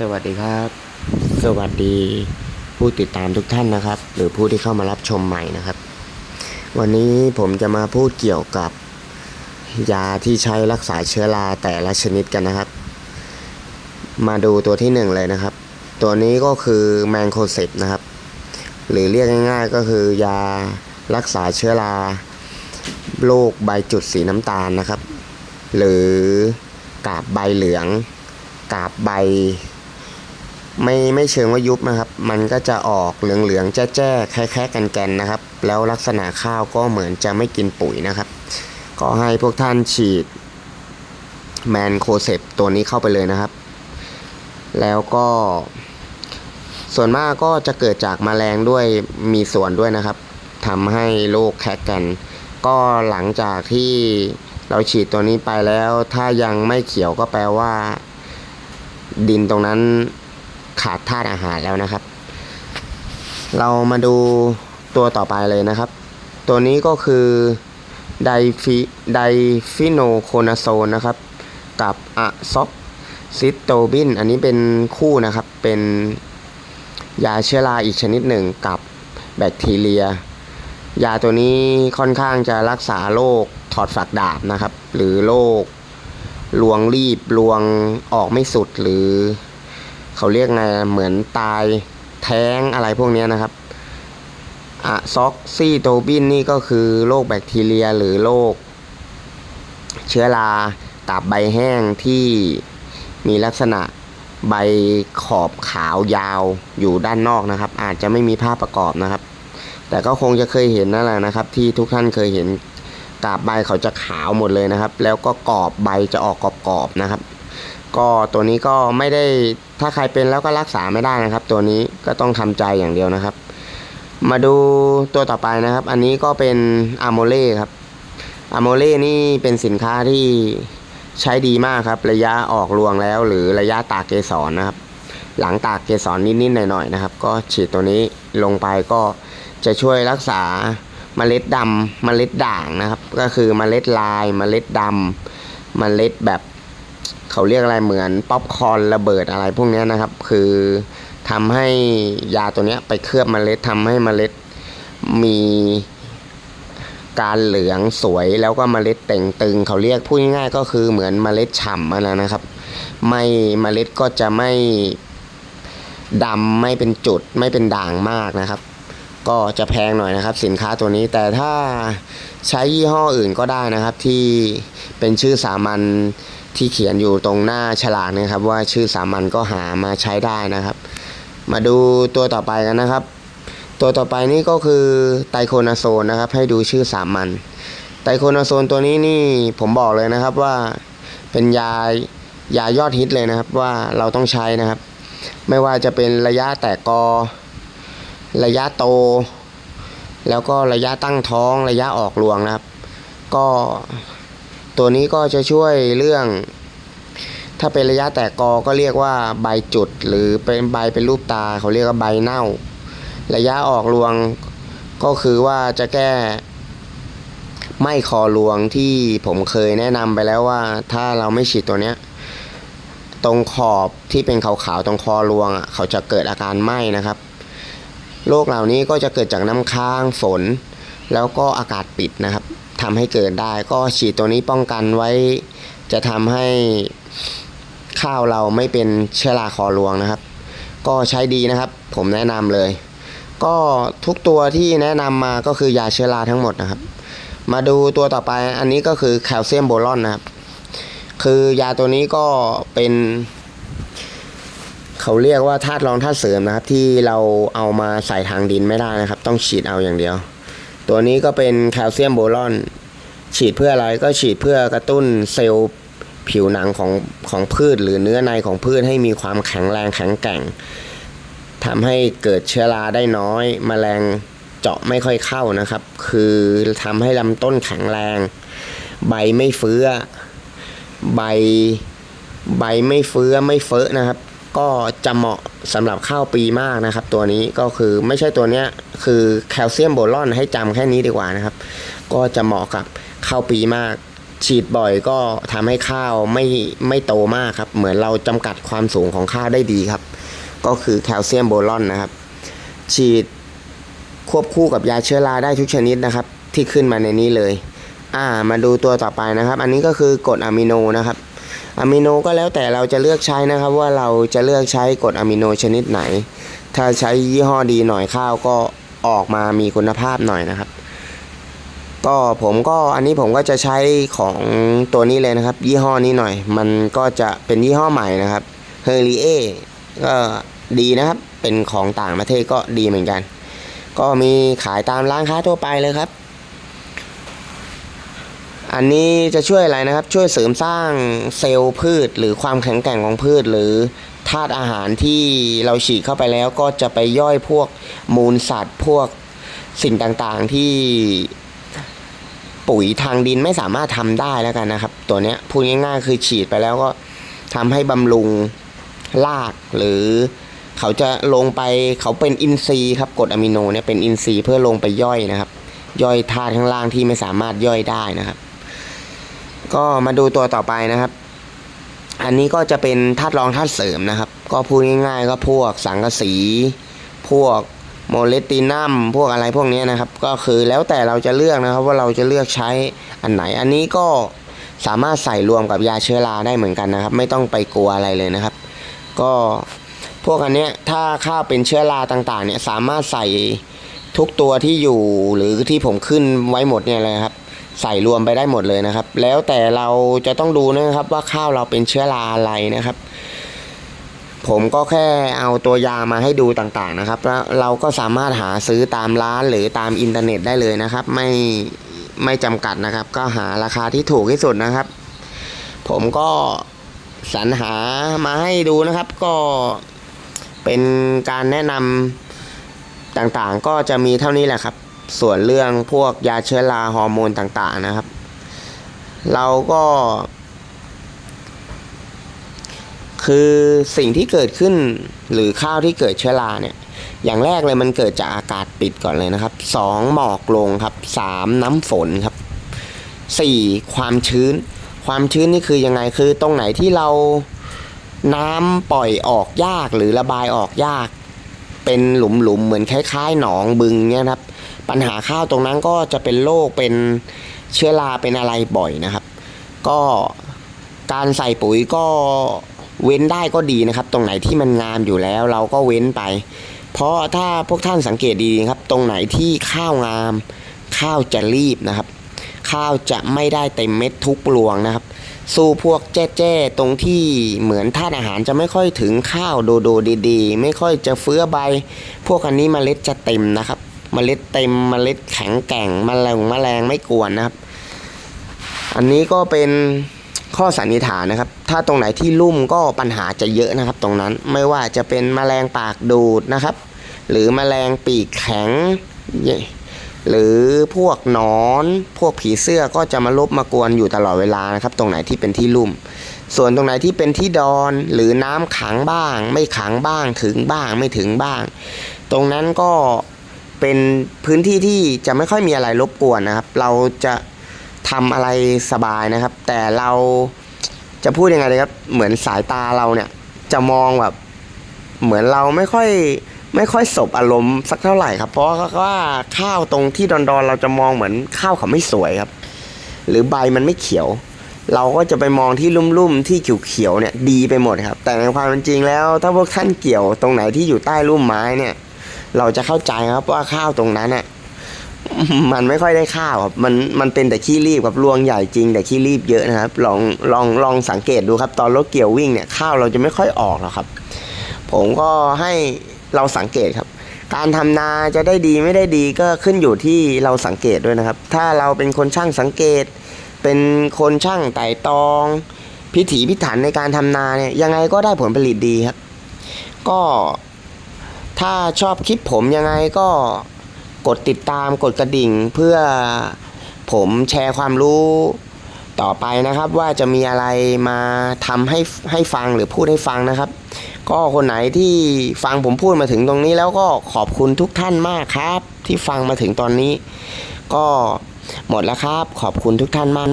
สวัสดีครับ สวัสดีผู้ติดตามทุกท่านนะครับ หรือผู้ที่เข้ามารับชมใหม่นะครับ วันนี้ผมจะมาพูดเกี่ยวกับ ยาที่ใช้รักษาเชื้อราแต่ละชนิดกันนะครับ มาดูตัวที่หนึ่งเลยนะครับ ตัวนี้ก็คือแมงโคเซปนะครับ หรือเรียกง่ายๆ ก็คือยารักษาเชื้อราโรคใบจุดสีน้ำตาลนะครับ หรือกาบใบเหลืองกาบใบ ไม่ไม่เชิงว่ายุบนะครับ มันก็จะออกเหลืองๆแจ้ๆแค่ๆกันแกนนะครับ แล้วลักษณะข้าวก็เหมือนจะไม่กินปุ๋ยนะครับ ก็ให้พวกท่านฉีดแมนโคเซปตัวนี้เข้าไปเลยนะครับ แล้วก็ส่วนมากก็จะเกิดจากแมลงด้วยมีส่วนด้วยนะครับทำให้โรคแคกกัน ก็หลังจากที่เราฉีดตัวนี้ไปแล้ว ถ้ายังไม่เขียวก็แปลว่า ดินตรงนั้น ขาดธาตุอาหารแล้วนะครับ เรามาดูตัวต่อไปเลยนะครับ ตัวนี้ก็คือไดฟิไดฟิโนโคนาโซนนะครับ กับอะซอกซิสโตบิน อันนี้เป็นคู่นะครับ เป็นยาเชื้อราอีกชนิดหนึ่งกับแบคทีเรีย ยาตัวนี้ค่อนข้างจะรักษาโรคถอดฝักดาบนะครับ หรือโรคลวงรีบลวงออกไม่สุดหรือ เขาเรียกไงเหมือนตายแท้งอะไรพวกนี้นะครับอะซ็อกซี่โตบินนี่ก็คือโรคแบคทีเรียหรือโรคเชื้อราตับใบแห้งที่มีลักษณะใบขอบขาวยาวอยู่ด้านนอกนะครับ อาจจะไม่มีภาพประกอบนะครับ แต่ก็คงจะเคยเห็นนั่นแหละนะครับ ที่ทุกท่านเคยเห็นกาบใบเขาจะขาวหมดเลยนะครับ แล้วก็กรอบใบจะออกกรอบๆนะครับ ก็ตัวนี้ก็ไม่ได้ถ้าใครเป็นแล้วก็รักษาไม่ได้นะครับ ตัวนี้ก็ต้องทำใจอย่างเดียวนะครับ มาดูตัวต่อไปนะครับ อันนี้ก็เป็นอะโมเล่ครับอะโมเล่นี่เป็นสินค้าที่ใช้ดีมากครับ ระยะออกรวงแล้ว หรือระยะตากเกสรนะครับ หลังตากเกสรนิดๆหน่อยๆนะครับ ก็ฉีดตัวนี้ลงไปก็จะช่วยรักษาเมล็ดดำเมล็ดด่างนะครับ ก็คือเมล็ดลายเมล็ดดำเมล็ดแบบ เขาเรียกอะไรเหมือนป๊อปคอนระเบิดอะไรพวกนี้นะครับ คือทำให้ยาตัวนี้ไปเคลือบเมล็ดทำให้เมล็ดมีการเหลืองสวยแล้วก็เมล็ดเต่งตึง เขาเรียกพูดง่ายๆก็คือเหมือนเมล็ดฉ่ำอะนะครับ ไม่เมล็ดก็จะไม่ดำไม่เป็นจุดไม่เป็นด่างมากนะครับ ก็จะแพงหน่อยนะครับ สินค้าตัวนี้แต่ถ้าใช้ยี่ห้ออื่นก็ได้นะครับ ที่เป็นชื่อสามัญ ที่เขียนอยู่ตรงหน้าฉลากนะครับ ว่าชื่อสามัญก็หามาใช้ได้นะครับ มาดูตัวต่อไปกันนะครับ ตัวต่อไปนี่ก็คือไตโคนาโซนนะครับ ให้ดูชื่อสามัญไตโคนาโซนตัวนี้นี่ผมบอกเลยนะครับว่าเป็นยายายอดฮิตเลยนะครับว่าเราต้องใช้นะครับ ไม่ว่าจะเป็นระยะแตกกอ ระยะโต แล้วก็ระยะตั้งท้องระยะออกรวงนะครับ ก็ ตัวนี้ก็จะช่วยเรื่อง ถ้าเป็นระยะแตกกอก็เรียกว่าใบจุด หรือเป็นใบเป็นรูปตาเขาเรียกว่าใบเน่า ระยะออกรวงก็คือว่าจะแก้ไม่คอรวงที่ผมเคยแนะนำไปแล้วว่า ถ้าเราไม่ฉีดตัวเนี้ยตรงขอบที่เป็นขาวๆตรงคอรวงอะเขาจะเกิดอาการไหม้นะครับโรคเหล่านี้ก็จะเกิดจากน้ำค้างฝน แล้วก็อากาศปิดนะครับ ทำให้เกิดได้ ก็ฉีดตัวนี้ป้องกันไว้ จะทำให้ข้าวเราไม่เป็นเชื้อราคอรวงนะครับ ก็ใช้ดีนะครับ ผมแนะนำเลย ก็ทุกตัวที่แนะนำมาก็คือยาเชื้อราทั้งหมดนะครับ มาดูตัวต่อไปอันนี้ก็คือแคลเซียมโบรอนนะครับ คือยาตัวนี้ก็เป็นเขาเรียกว่าธาตุรองธาตุเสริมนะครับ ที่เราเอามาใส่ทางดินไม่ได้นะครับ ต้องฉีดเอาอย่างเดียว ตัวนี้ก็เป็นแคลเซียมโบรอน ฉีดเพื่ออะไรก็ฉีดเพื่อกระตุ้นเซลล์ผิวหนังของของพืชหรือเนื้อในของพืชให้มีความแข็งแรงแข็งแกร่งทำให้เกิดเชื้อราได้น้อยแมลงเจาะไม่ค่อยเข้านะครับ คือทำให้ลำต้นแข็งแรง ใบไม่เฟื้อ ใบใบไม่เฟื้อไม่เฟ้อนะครับ ก็จะเหมาะสำหรับข้าวปีมากนะครับ ตัวนี้ก็คือไม่ใช่ตัวเนี้ยคือแคลเซียมโบรอนให้จำแค่นี้ดีกว่านะครับ ก็จะเหมาะกับข้าวปีมาก ฉีดบ่อยก็ทำให้ข้าวไม่ไม่โตมากครับ เหมือนเราจำกัดความสูงของข้าวได้ดีครับ ก็คือแคลเซียมโบรอนนะครับ ฉีดควบคู่กับยาเชื้อราได้ทุกชนิดนะครับ ที่ขึ้นมาในนี้เลย อ่า มาดูตัวต่อไปนะครับ อันนี้ก็คือกรดอะมิโนนะครับ อะมิโนก็แล้วแต่เราจะเลือกใช้นะครับว่าเราจะเลือกใช้กรดอะมิโนชนิดไหน ถ้าใช้ยี่ห้อดีหน่อยข้าวก็ออกมามีคุณภาพหน่อยนะครับ ก็ผมก็อันนี้ผมก็จะใช้ของตัวนี้เลยนะครับ ยี่ห้อนี้หน่อย มันก็จะเป็นยี่ห้อใหม่นะครับเฮอริเอก็ดีนะครับ เป็นของต่างประเทศก็ดีเหมือนกัน ก็มีขายตามร้านค้าทั่วไปเลยครับ อันนี้จะช่วยอะไรนะครับ ช่วยเสริมสร้างเซลล์พืช หรือความแข็งแกร่งของพืช หรือธาตุอาหารที่เราฉีดเข้าไปแล้วก็จะไปย่อยพวกมูลสัตว์พวกสิ่งต่างๆที่ปุ๋ยทางดินไม่สามารถทำได้แล้วกันนะครับ ตัวเนี้ยพูดง่ายๆคือฉีดไปแล้วก็ทำให้บำรุงรากหรือเขาจะลงไปเขาเป็นอินทรีย์ครับกรดอะมิโนเนี่ยเป็นอินทรีย์เพื่อลงไปย่อยนะครับ ย่อยธาตุข้างล่างที่ไม่สามารถย่อยได้นะครับ ก็มาดูตัวต่อไปนะครับ อันนี้ก็จะเป็นธาตุรองธาตุเสริมนะครับ ก็พูดง่าย ๆ ก็พวกสังกะสี พวกโมเลตินัมพวกอะไรพวกนี้นะครับ ก็คือแล้วแต่เราจะเลือกนะครับ ว่าเราจะเลือกใช้อันไหน อันนี้ก็สามารถใส่รวมกับยาเชื้อราได้เหมือนกันนะครับ ไม่ต้องไปกลัวอะไรเลยนะครับ ก็พวกอันเนี้ยถ้าข้าวเป็นเชื้อราต่างๆเนี่ยสามารถใส่ทุกตัวที่อยู่หรือที่ผมขึ้นไว้หมดเนี่ยเลยครับ ใส่รวมไปได้หมดเลยนะครับ แล้วแต่เราจะต้องดูนะครับว่าข้าวเราเป็นเชื้อราอะไรนะครับ ผมก็แค่เอาตัวยามาให้ดูต่างๆนะครับ แล้วเราก็สามารถหาซื้อตามร้านหรือตามอินเทอร์เน็ตได้เลยนะครับ ไม่ไม่จำกัดนะครับ ก็หาราคาที่ถูกที่สุดนะครับ ผมก็สรรหามาให้ดูนะครับ ก็เป็นการแนะนำต่างๆ ก็จะมีเท่านี้แหละครับ ส่วนเรื่องพวกยาเชื้อราฮอร์โมนต่างๆนะครับ เราก็ คือสิ่งที่เกิดขึ้นหรือข้าวที่เกิดเชื้อราเนี่ย อย่างแรกเลยมันเกิดจากอากาศปิดก่อนเลยนะครับสองหมอกลงครับสามน้ำฝนครับสี่ความชื้น ความชื้นนี่คือยังไงคือตรงไหนที่เราน้ำปล่อยออกยากหรือระบายออกยาก เป็นหลุมๆเหมือนคล้ายๆ หนองบึงเนี่ยนะครับ ปัญหาข้าวตรงนั้นก็จะเป็นโรคเป็นเชื้อราเป็นอะไรบ่อยนะครับ ก็การใส่ปุ๋ยก็เว้นได้ก็ดีนะครับ ตรงไหนที่มันงามอยู่แล้วเราก็เว้นไป เพราะถ้าพวกท่านสังเกตดีๆครับ ตรงไหนที่ข้าวงาม ข้าวจะรีบนะครับ ข้าวจะไม่ได้เต็มเม็ดทุกรวงนะครับ สู้พวกแจ้ๆตรงที่เหมือนธาตุอาหารจะไม่ค่อยถึงข้าวโดโดดีๆ ไม่ค่อยจะเฟื้อใบ พวกอันนี้เมล็ดจะเต็มนะครับ เมล็ดเต็มเมล็ดแข็งแกร่งแมลงแมลงไม่กวนนะครับ อันนี้ก็เป็นข้อสันนิษฐานนะครับ ถ้าตรงไหนที่ลุ่มก็ปัญหาจะเยอะนะครับ ตรงนั้นไม่ว่าจะเป็นแมลงปากดูดนะครับ หรือแมลงปีกแข็ง หรือพวกนอน พวกผีเสื้อก็จะมาลบมากวนอยู่ตลอดเวลานะครับ ตรงไหนที่เป็นที่ลุ่ม ส่วนตรงไหนที่เป็นที่ดอนหรือน้ำขังบ้าง ไม่ขังบ้างถึงบ้างไม่ถึงบ้าง ตรงนั้นก็ เป็นพื้นที่ที่จะไม่ค่อยมีอะไรรบกวนนะครับ เราจะทำอะไรสบายนะครับ แต่เราจะพูดยังไงดีครับ เหมือนสายตาเราเนี่ย จะมองแบบ เหมือนเราไม่ค่อยไม่ค่อยสบอารมณ์สักเท่าไหร่ครับ เพราะว่าข้าวตรงที่ดอนๆเราจะมองเหมือนข้าวเขาไม่สวยครับ หรือใบมันไม่เขียว เราก็จะไปมองที่ลุ่มๆที่เขียวๆเนี่ย ดีไปหมดครับ แต่ในความเป็นจริงแล้ว ถ้าพวกท่านเกี่ยวตรงไหนที่อยู่ใต้ร่มไม้เนี่ย เราจะเข้าใจครับว่าข้าวตรงนั้นน่ะมันไม่ค่อยได้ข้าวครับมันมันเป็นแต่ขี้รีบครับรวงใหญ่จริง แต่ขี้รีบเยอะนะครับ ลองลองลองสังเกตดูครับ ตอนรถเกี่ยววิ่งเนี่ยข้าวเราจะไม่ค่อยออกหรอกครับ ผมก็ให้เราสังเกตครับ การทำนาจะได้ดีไม่ได้ดีก็ขึ้นอยู่ที่เราสังเกตด้วยนะครับ ถ้าเราเป็นคนช่างสังเกต เป็นคนช่างไต่ตอง พิถีพิถันในการทำนาเนี่ยยังไงก็ได้ผลผลิตดีครับ ก็ ถ้าชอบคลิปผมยังไงก็กดติดตามกดกระดิ่งเพื่อผมแชร์ความรู้ต่อไปนะครับ ว่าจะมีอะไรมาทำให้ให้ฟังหรือพูดให้ฟังนะครับ ก็คนไหนที่ฟังผมพูดมาถึงตรงนี้แล้วก็ขอบคุณทุกท่านมากครับ ที่ฟังมาถึงตอนนี้ ก็หมดแล้วครับ ขอบคุณทุกท่านมาก